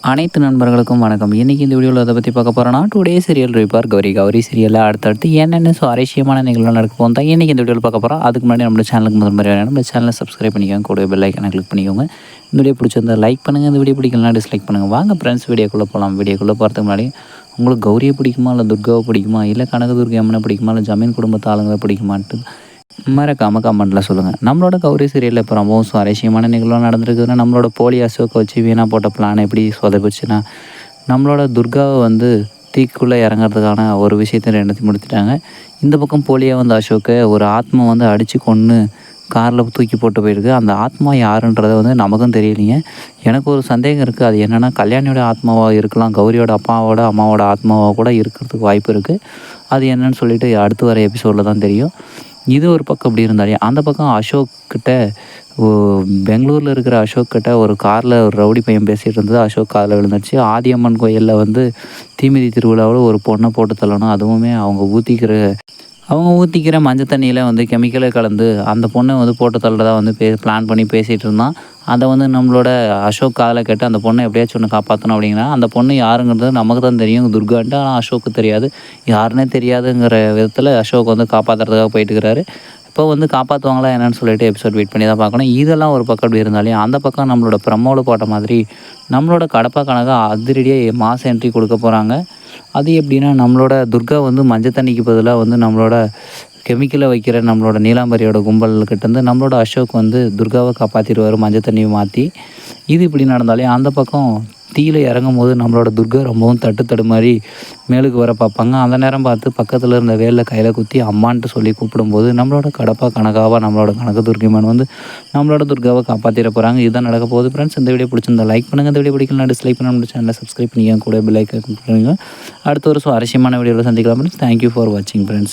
அனைத்து நண்பர்களுக்கும் வணக்கம். இன்றைக்கி இந்த வீடியோவில் அதை பற்றி பார்க்க போகிறோன்னா டே சீரியல் ரிப்பார் கௌரி கௌரி சீரியலில் அடுத்தடுத்து என்னென்ன சுவாரஸ்யமான நிகழ்வு நடக்க போகும் தான் இன்றைக்கி இந்த வீடியோவில் பார்க்க போகிறோம் அதுக்கு முன்னாடி நம்ம சேனலுக்கு முதல் மாதிரி நம்ம சேனலை சப்ஸ்கிரைப் பண்ணிக்கோங்க. கூட பெல் ஐக்கனை கிளிக் பண்ணிக்கோங்க. இந்த வீடியோ பிடிச்சிருந்தால் லைக் பண்ணுங்கள் இந்த வீடியோ பிடிக்கலாம் டிஸ்லைக் பண்ணுங்கள் வாங்க ஃப்ரெண்ட்ஸ் வீடியோக்குள்ளே போகலாம் வீடியோக்குள்ளே போகிறதுக்கு முன்னாடி உங்களுக்கு கௌரியை பிடிக்குமா இல்லை துர்காவை பிடிக்குமா இல்லை கனகதுர்கை அம்மனை பிடிக்குமா இல்லை ஜமீன் குடும்பத்து ஆளுங்களை பிடிக்குமான்ட்டு மறக்காமல் கமெண்ட்டில் சொல்லுங்கள் நம்மளோட கௌரி சீரியலில் இப்போ ரொம்பவும் சுவாரஸ்யமான நிகழ்வு நடந்திருக்குதுன்னா நம்மளோட போலி அசோக்கை வச்சு வீணாக போட்ட பிளான் எப்படி சொதப்பிச்சுன்னா நம்மளோட துர்காவை வந்து தீக்குள்ளே இறங்குறதுக்கான ஒரு விஷயத்தை ரெண்டுத்தையும் முடித்துட்டாங்க. இந்த பக்கம் போலியாக வந்த அசோக்கை ஒரு ஆத்மா வந்து அடித்து கொன்று காரில் தூக்கி போட்டு போயிருக்கு. அந்த ஆத்மா யாருன்றதை வந்து நமக்கும் தெரியலைங்க. எனக்கு ஒரு சந்தேகம் இருக்குது அது என்னென்னா கல்யாணியோட ஆத்மாவாக இருக்கலாம் கௌரியோட அப்பாவோட அம்மாவோட ஆத்மாவாக கூட இருக்கிறதுக்கு வாய்ப்பு இருக்குது அது என்னன்னு சொல்லிட்டு அடுத்து வர எபிசோடில் தான் தெரியும். இது ஒரு பக்கம் அப்படி இருந்தாலே அந்த பக்கம் அசோக் கிட்ட பெங்களூரில் இருக்கிற அசோக் கிட்ட ஒரு காரில் ஒரு ரவுடி பையன் பேசிகிட்டு இருந்தது. அசோக் காரில் விழுந்துருச்சு. ஆதியம்மன் கோயிலில் வந்து தீமிதி திருவிழாவில் ஒரு பொண்ணை போட்டு தள்ளணும். அதுவுமே அவங்க ஊற்றிக்கிற அவங்க ஊற்றிக்கிற மஞ்சள் தண்ணியில் வந்து கெமிக்கலை கலந்து அந்த பொண்ணை வந்து போட்டு தள்ளுறதா வந்து பே பிளான் பண்ணி பேசிகிட்டு இருந்தான். அதை வந்து நம்மளோட அசோக் காதில் கேட்டு அந்த பொண்ணை எப்படியாச்சும் ஒன்று காப்பாற்றணும் அப்படிங்கன்னா அந்த பொண்ணு யாருங்கிறது நமக்கு தான் தெரியும். துர்கான்ட்டு ஆனால் அசோக்கு தெரியாது. யாருன்னே தெரியாதுங்கிற விதத்தில் அசோக் வந்து காப்பாற்றுறதுக்காக போயிட்டுருக்கிறாரு இப்போ வந்து காப்பாற்றுவாங்களா என்னன்னு சொல்லிட்டு எபிசோட் வெயிட் பண்ணி தான் பார்க்கணும். இதெல்லாம் ஒரு பக்கம் அப்படி இருந்தாலே அந்த பக்கம் நம்மளோட பிரம்மோடு போட்ட மாதிரி நம்மளோட கடப்பா கணக்காக அதிரடியாக மாஸ் என்ட்ரி கொடுக்க போகிறாங்க அது எப்படின்னா நம்மளோட துர்கா வந்து மஞ்சள் தண்ணிக்கு பதிலாக வந்து நம்மளோட கெமிக்கலை வைக்கிற நம்மளோட நீலாம்பரியோட கும்பல்கிட்டேருந்து நம்மளோட அசோக் வந்து துர்காவை காப்பாற்றிடுவார் மஞ்சள் தண்ணியை மாற்றி இது இப்படி நடந்தாலே அந்த பக்கம் தீயில் இறங்கும் போது நம்மளோட துர்கா ரொம்பவும் தட்டு தடு மாதிரி மேலுக்கு வர பார்ப்பாங்க. அந்த நேரம் பார்த்து பக்கத்தில் இருந்த வேலில் கையில் குத்தி அம்மான்ட்டு சொல்லி கூப்பிடும்போது நம்மளோட கடப்பா கணக்காவாக நம்மளோட கணக்கு துர்கிமான் வந்து நம்மளோட துர்காவை காப்பாற்றிட போகிறாங்க இதுதான் நடக்க போகுது ஃப்ரெண்ட்ஸ் இந்த வீடியோ பிடிச்சிருந்தா லைக் பண்ணுங்கள் இந்த வீடியோ பிடிக்கலாம் டிஸ்லைக் பண்ண முடியும் சேனலை சப்ஸ்கிரைப் பண்ணிக்கோங்க கூட பெல் ஐக்கன் அடுத்த ஒரு சுவாரஸ்யமான வீடியோவில் சந்திக்கலாம் ஃப்ரெண்ட்ஸ் தேங்க்யூ ஃபார் வாட்சிங் ஃப்ரெண்ட்ஸ்